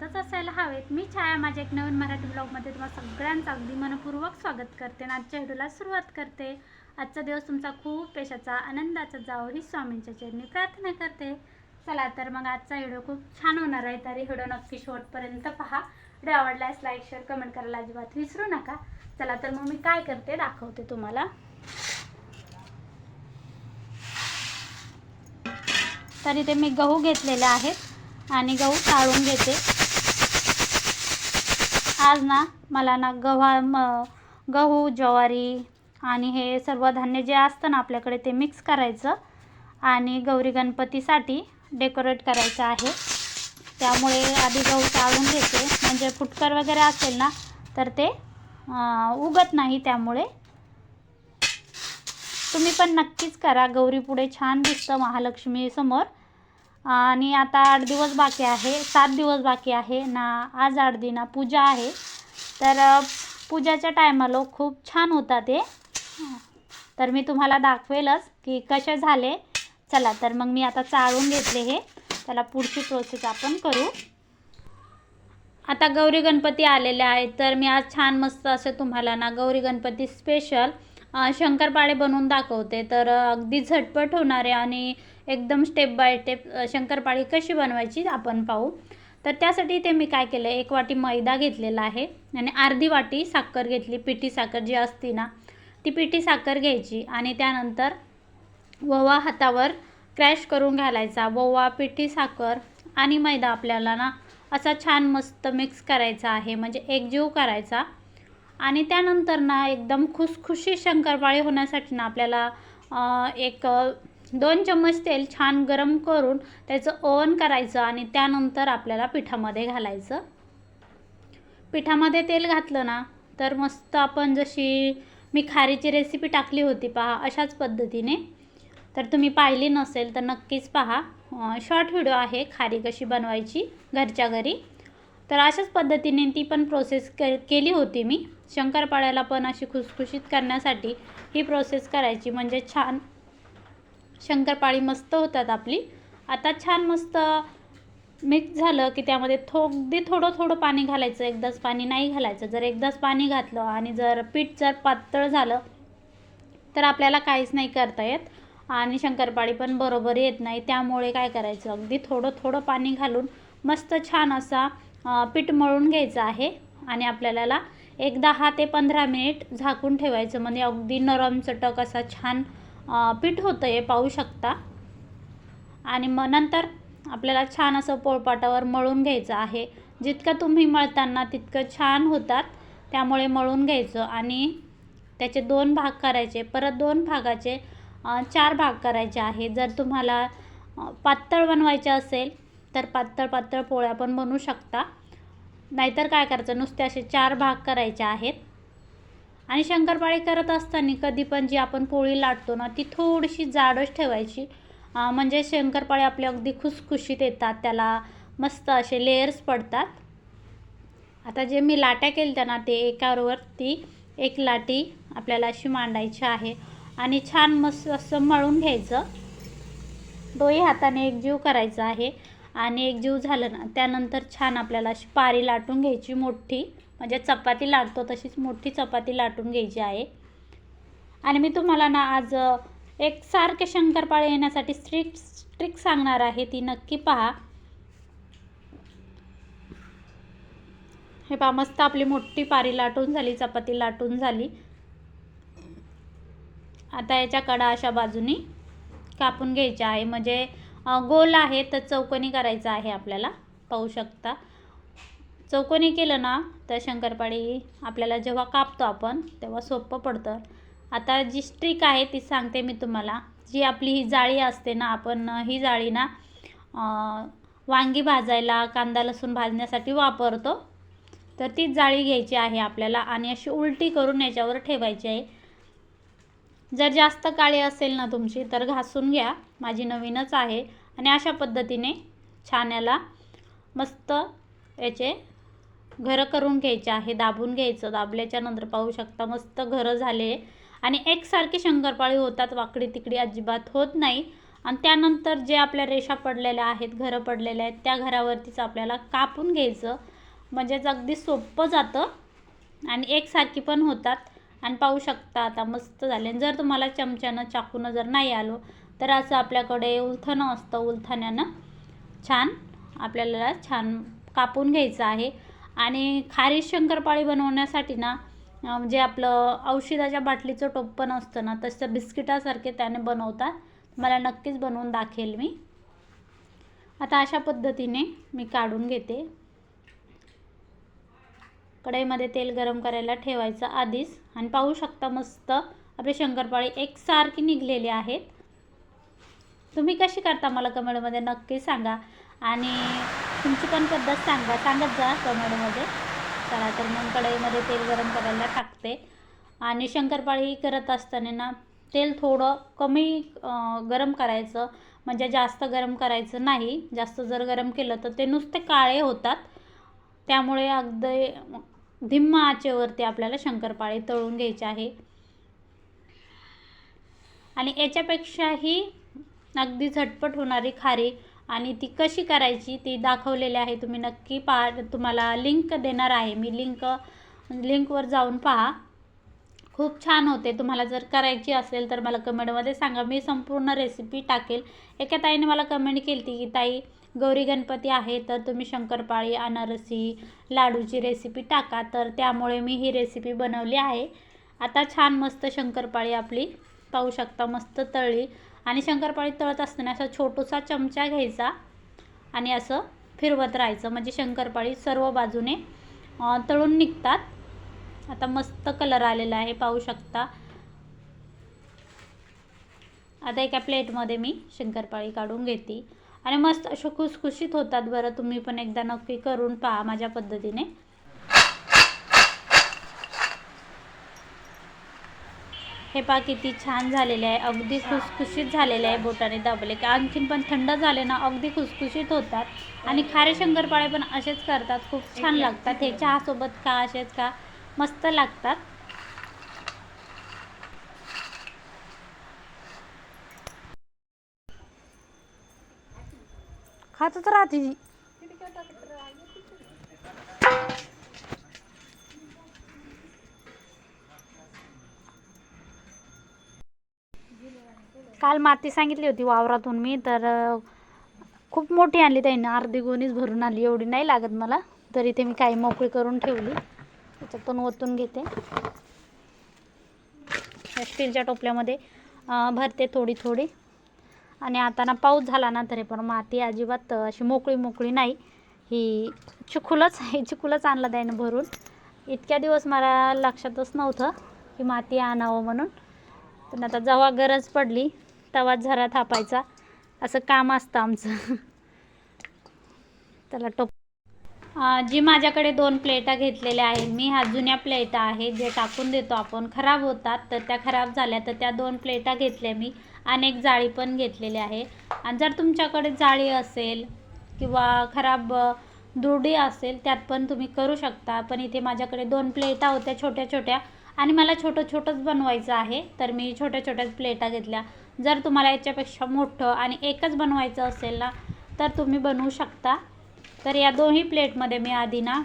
येतच असायला हवेत. मी छाया माझ्या एक नवीन मराठी ब्लॉगमध्ये तुम्हाला सगळ्यांचं अगदी मनपूर्वक स्वागत करते आणि आजच्या व्हिडिओला सुरुवात करते. आजचा दिवस तुमचा खूप यशाचा आनंदाचा जावो ही स्वामींच्या चरणी प्रार्थना करते. चला तर मग आजचा व्हिडिओ खूप छान होणार आहे. तरी व्हिडिओ नक्की शेवटपर्यंत पहा. व्हिडिओ आवडल्यास लाईक शेअर कमेंट करायला अजिबात विसरू नका. चला तर मग मी काय करते दाखवते तुम्हाला. तर इथे मी गहू घेतलेले आहेत आणि गहू काढून घेते. आज ना मला ना गव्हा म गहू ज्वारी आणि हे सर्व धान्य जे असतं ना आपल्याकडे ते मिक्स करायचं आणि गौरी गणपतीसाठी डेकोरेट करायचं आहे. त्यामुळे आधी गहू चाळून घेते. म्हणजे फुटकर वगैरे असेल ना तर ते उगत नाही त्यामुळे. तुम्ही पण नक्कीच करा. गौरी पुढे छान दिसतं महालक्ष्मीसमोर आणि आता आठ दिवस बाकी आहे सात दिवस बाकी आहे. ना आज आठ दिना पूजा आहे. तर पूजाच्या टायमाला खूप छान होता ते तर मी तुम्हाला दाखवेलच की कसे झाले. चला तर मग मी आता चाळून घेतले हे. त्याला पुढची प्रोसेस आपण करू. आता गौरी गणपती आलेले आहेत. तर मी आज छान मस्त असं तुम्हाला ना गौरी गणपती स्पेशल शंकरपाळे बनवून दाखवते. तर अगदी झटपट होणारे आणि एकदम स्टेप बाय स्टेप शंकरपाळी कशी बनवायची आपण पाहू. तर त्यासाठी ते मी काय केलं एक वाटी मैदा घेतलेला आहे आणि अर्धी वाटी साखर घेतली पिठी साखर जी असती ना ती पिठी साखर घ्यायची आणि त्यानंतर ओवा हातावर क्रॅश करून घालायचा. ओवा पिठी साखर आणि मैदा आपल्याला ना असा छान मस्त मिक्स करायचा आहे म्हणजे एकजीव करायचा. आणि त्यानंतर ना एकदम खुसखुशी शंकरपाळी होण्यासाठी ना आपल्याला एक दोन चम्मच तेल छान गरम करून त्याचं ओवन करायचं आणि त्यानंतर आपल्याला पिठामध्ये घालायचं. पिठामध्ये तेल घातलं ना तर मस्त आपण जशी मी खारीची रेसिपी टाकली होती पहा अशाच पद्धतीने. तर तुम्ही पाहिली नसेल तर नक्कीच पहा. शॉर्ट व्हिडिओ आहे खारी कशी बनवायची घरच्या घरी. तर अशाच पद्धतीने ती पण प्रोसेस के केली होती मी. शंकरपाळ्याला पण अशी खुसखुशीत करण्यासाठी ही प्रोसेस करायची म्हणजे छान शंकरपाळी मस्त होतात आपली. आता छान मस्त मिक्स झालं की त्यामध्ये थो अगदी थोडं थोडं पाणी घालायचं एकदाच पाणी नाही घालायचं. जर एकदाच पाणी घातलं आणि जर पीठ जर पातळ झालं तर आपल्याला काहीच नाही करता येत. आणि शंकरपाळी पण बरोबर येत नाही. त्यामुळे काय करायचं? अगदी थोडं थोडं पाणी घालून मस्त छान असा पीठ मळून घ्यायचं आहे. आणि आपल्याला एक दहा ते पंधरा मिनिट झाकून ठेवायचं. म्हणजे अगदी नरम चटक असा छान पीठ होतं आहे पाहू शकता. आणि मग नंतर आपल्याला छान असं पोळपाटावर मळून घ्यायचं आहे. जितकं तुम्ही मळताना तितकं छान होतात. त्यामुळे मळून घ्यायचं आणि त्याचे दोन भाग करायचे. परत दोन भागाचे चार भाग करायचे आहे. जर तुम्हाला पातळ बनवायचे असेल तर पातळ पातळ पोळ्या पण बनवू शकता. नाहीतर काय करायचं? नुसते असे चार भाग करायचे आहेत. आणि शंकरपाळी करत असताना कधी पण जी आपण पोळी लाटतो ना ती थोडीशी जाडच ठेवायची. म्हणजे शंकरपाळी आपले अगदी खुसखुशीत येतात त्याला मस्त असे लेयर्स पडतात. आता जे मी लाट्या केल्या ना ते एकावरती एक लाटी आपल्याला अशी मांडायची आहे. आणि छान मस्त असं मळून घ्यायचं. दोही हाताने एकजीव करायचा आहे. आणि एकजीव झालं ना त्यानंतर छान आपल्याला अशी पारी लाटून घ्यायची मोठी. म्हणजे चपाती लाटतो तशीच मोठी चपाती लाटून घ्यायची आहे. आणि मी तुम्हाला ना आज एक सारखे शंकरपाळे येण्यासाठी स्ट्रिक ट्रिक सांगणार आहे ती नक्की पहा. हे पहा मस्त आपली मोठी पारी लाटून झाली चपाती लाटून झाली. आता याच्या कडा अशा बाजूनी कापून घ्यायच्या आहे. म्हणजे गोल आहे तर चौकोनी करायचं आहे आपल्याला. पाहू शकता. चौकोनी केलं ना तर शंकरपाळी आपल्याला जेव्हा कापतो आपण तेव्हा सोपं पडतं. आता जी स्ट्रिक आहे ती सांगते मी तुम्हाला. जी आपली ही जाळी असते ना आपण ही जाळी ना वांगी भाजायला कांदा लसूण भाजण्यासाठी वापरतो. तर तीच जाळी घ्यायची आहे आपल्याला आणि अशी उलटी करून याच्यावर ठेवायची आहे. जर जास्त काळी असेल ना तुमची तर घासून घ्या. माझी नवीनच आहे आणि अशा पद्धतीने छान याला मस्त याचे घरं करून घ्यायचे आहे दाबून घ्यायचं. दाबल्याच्या नंतर पाहू शकता मस्त घरं झाले. आणि एकसारखी शंकरपाळी होतात वाकडी तिकडी अजिबात होत नाही. आणि त्यानंतर जे आपल्या रेषा पडलेल्या आहेत घरं पडलेल्या आहेत त्या घरावरतीच आपल्याला कापून घ्यायचं. म्हणजेच अगदी सोपं जातं. आणि एकसारखी पण होतात. आणि पाहू शकता आता मस्त झाले. आणि जर तुम्हाला चमच्यानं चाकूनं जर नाही आलो तर असं आपल्याकडे उलथणं असतं. उलथण्यानं छान आपल्याला छान कापून घ्यायचं आहे. आणि खारी शंकरपाळी बनवण्यासाठी ना जे आपलं औषधाच्या बाटलीचं टोप पण असतं ना तसं बिस्किटासारखे त्याने बनवतात. मला नक्कीच बनवून दाखेल मी. आता अशा पद्धतीने मी काढून घेते. कढईमध्ये तेल गरम करायला ठेवायचं आधीच. आणि पाहू शकता मस्त आपली शंकरपाळी एकसारखी निघलेली आहेत. तुम्ही कशी करता मला कमेंटमध्ये नक्की सांगा. आणि तुमची पण पद्धत सांगा. सांगत जा कमेंटमध्ये चला तर मग कढईमध्ये तेल गरम करायला टाकते. आणि शंकरपाळी करत असताना ना तेल थोडं कमी गरम करायचं. म्हणजे जास्त गरम करायचं नाही. जास्त जर गरम केलं तर ते नुसते काळे होतात. त्यामुळे अगदी धिम्म आचेवरती आपल्याला शंकरपाळी तळून घ्यायची आहे. आणि याच्यापेक्षाही अगदी झटपट होणारी खारी आणि ती कशी करायची ती दाखवलेली आहे. तुम्ही नक्की पा तुम्हाला लिंक देणार आहे. मी लिंक लिंकवर जाऊन पहा. खूप छान होते. तुम्हाला जर करायची असेल तर मला कमेंटमध्ये सांगा. मी संपूर्ण रेसिपी टाकेल. एका ताईने मला कमेंट केली होती की ताई गौरी गणपती आहे तर तुम्ही शंकरपाळी अनारसी लाडूची रेसिपी टाका. तर त्यामुळे मी ही रेसिपी बनवली आहे. आता छान मस्त शंकरपाळी आपली पाहू शकता मस्त तळली. आणि शंकरपाळी तळत असताना असा छोटूसा चमचा घ्यायचा आणि असं फिरवत राहायचं. म्हणजे शंकरपाळी सर्व बाजूने तळून निघतात. आता मस्त कलर आलेला आहे पाहू शकता. आता एका प्लेटमध्ये मी शंकरपाळी काढून घेते. आणि मस्त अशा खुसखुशीत होतात बरं. तुम्ही पण एकदा नक्की करून पहा माझ्या पद्धतीने. हे पहा किती छान झालेले आहे. अगदी खुसखुशीत झालेले आहे बोटाने दाबले. की आणखीन पण थंड झाले ना अगदी खुसखुशीत होतात. आणि खारे शंकरपाळे पण असेच करतात. खूप छान लागतात हे. चहासोबत का असेच का? मस्त लागतात. खातच राहते काल माती सांगितली होती वावरातून मी तर खूप मोठी आणली त्याने अर्धी गोणीच भरून आली एवढी नाही लागत मला. तर इथे मी काही मोकळी करून ठेवली. त्याच्यात पण ओतून घेते. स्टीलच्या टोपल्यामध्ये भरते थोडी थोडी. आणि आता ना पाऊस झाला ना तरी पण माती अजिबात अशी मोकळी मोकळी नाही. ही चिखुलच आहे चिखुलच आणला त्याने भरून. इतक्या दिवस मला लक्षातच नव्हतं की माती आणावं म्हणून. पण आता जेव्हा गरज पडली. तवा झरा थापायचा. असं काम असतं आमचं. त्याला टोप जी माझ्याकडे दोन प्लेटा घेतलेल्या आहेत मी ह्या जुन्या प्लेटा आहेत जे टाकून देतो आपण खराब होतात तर त्या खराब झाल्या तर त्या दोन प्लेटा घेतल्या मी. आणि एक जाळी पण घेतलेल्या आहे. आणि जर तुमच्याकडे जाळी असेल किंवा खराब दुर्डी असेल त्यात पण तुम्ही करू शकता. पण इथे माझ्याकडे दोन प्लेटा होत्या छोट्या छोट्या आणि मला छोटं छोटंच बनवायचं आहे तर मी छोट्या छोट्याच प्लेटा घेतल्या. जर तुम्हाला याच्यापेक्षा मोठं आणि एकच बनवायचं असेल ना तर तुम्ही बनवू शकता. तर या दोन्ही प्लेटमध्ये मी आधी ना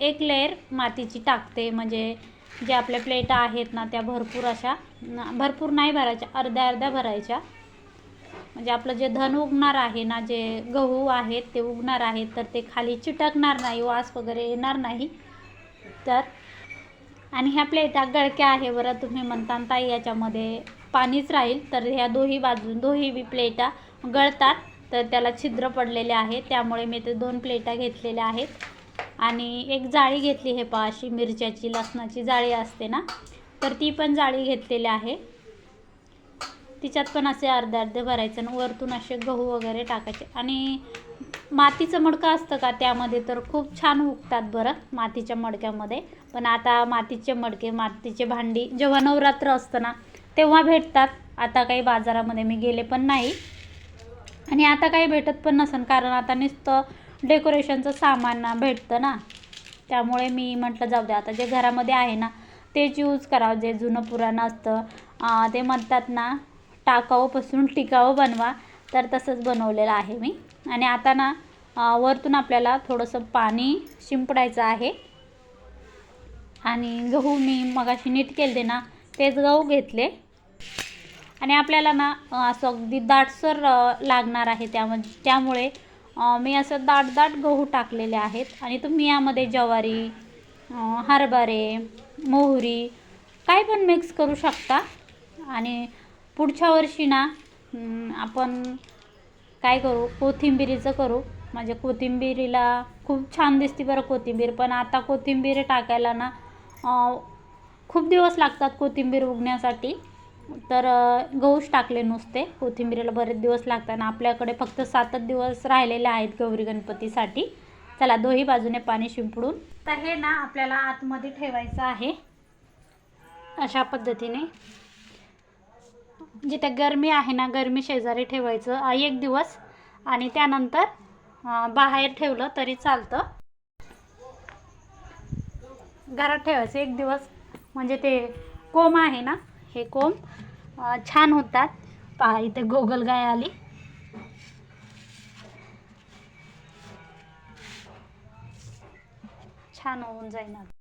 एक लेअर मातीची टाकते. म्हणजे जे आपल्या प्लेटा आहेत ना त्या भरपूर अशा भरपूर नाही भरायच्या अर्ध्या अर्ध्या भरायच्या. म्हणजे आपलं जे धन उगणार आहे ना जे गहू आहेत ते उगणार आहेत तर ते खाली चिटकणार नाही वास वगैरे येणार नाही. तर आणि ह्या प्लेटा गळक्या आहे बरं तुम्ही म्हणता ताई याच्यामध्ये पाणीच राहील. तर ह्या दोही बाजू दोही बी प्लेटा गळतात. तर त्याला छिद्र पडलेले आहे त्यामुळे मी ते दोन प्लेटा घेतलेल्या आहेत. आणि एक जाळी घेतली हे पहा अशी मिरच्याची लसणाची जाळी असते ना? तर ती पण जाळी घेतलेली आहे. तिच्यात पण असे अर्धे अर्धे भरायचं आणि वरतून असे गहू वगैरे टाकायचे. आणि मातीचं मडकं असतं का त्यामध्ये तर खूप छान उगतात बरं मातीच्या मडक्यामध्ये. पण आता मातीचे मडके मातीचे भांडी जेव्हा नवरात्र असतं ना तेव्हा भेटतात. आता काही बाजारामध्ये मी गेले पण नाही. आणि आता काही भेटत पण नसेल कारण आता नुसतं डेकोरेशनचं सामान भेटतं ना. त्यामुळे मी म्हटलं जाऊ द्या आता जे घरामध्ये आहे ना तेच यूज करावं. जे जुनं पुराणं असतं ते म्हणतात ना टाकावं पसरून टिकावं बनवा. तर तसंच बनवलेलं आहे मी. आणि आता ना वरतून आपल्याला थोडंसं पाणी शिंपडायचं आहे. आणि गहू मी मगाशी नीट केले ना तेच गहू घेतले. आणि आपल्याला ना असं अगदी दाटसर लागणार आहे त्यामध्ये त्यामुळे मी असं दाट दाट गहू टाकलेले आहेत. आणि तुम्ही यामध्ये ज्वारी हरभरे मोहरी काय पण मिक्स करू शकता. आणि पुढच्या वर्षी ना आपण काय करू कोथिंबिरीचं करू. म्हणजे कोथिंबिरीला खूप छान दिसते बरं कोथिंबीर. पण आता कोथिंबीर टाकायला ना खूप दिवस लागतात कोथिंबीर उगण्यासाठी. तर गहूच टाकले नुसते. कोथिंबीरीला बरेच दिवस लागतात आणि आपल्याकडे फक्त सातच दिवस राहिलेले आहेत गौरी गणपतीसाठी. चला दोही बाजूने पाणी शिंपडून. तर हे ना आपल्याला आतमध्ये ठेवायचं आहे. अशा पद्धतीने. जिथे गरमी आहे ना गरमी शेजारी ठेवायचं. एक दिवस. आणि त्यानंतर बाहेर ठेवलं तरी चालतं. घरात ठेवायचं एक दिवस. म्हणजे ते कोंब आहे ना हे कोंब छान होतात. पहा इथे गोगलगाय आली. छान होऊन जाईल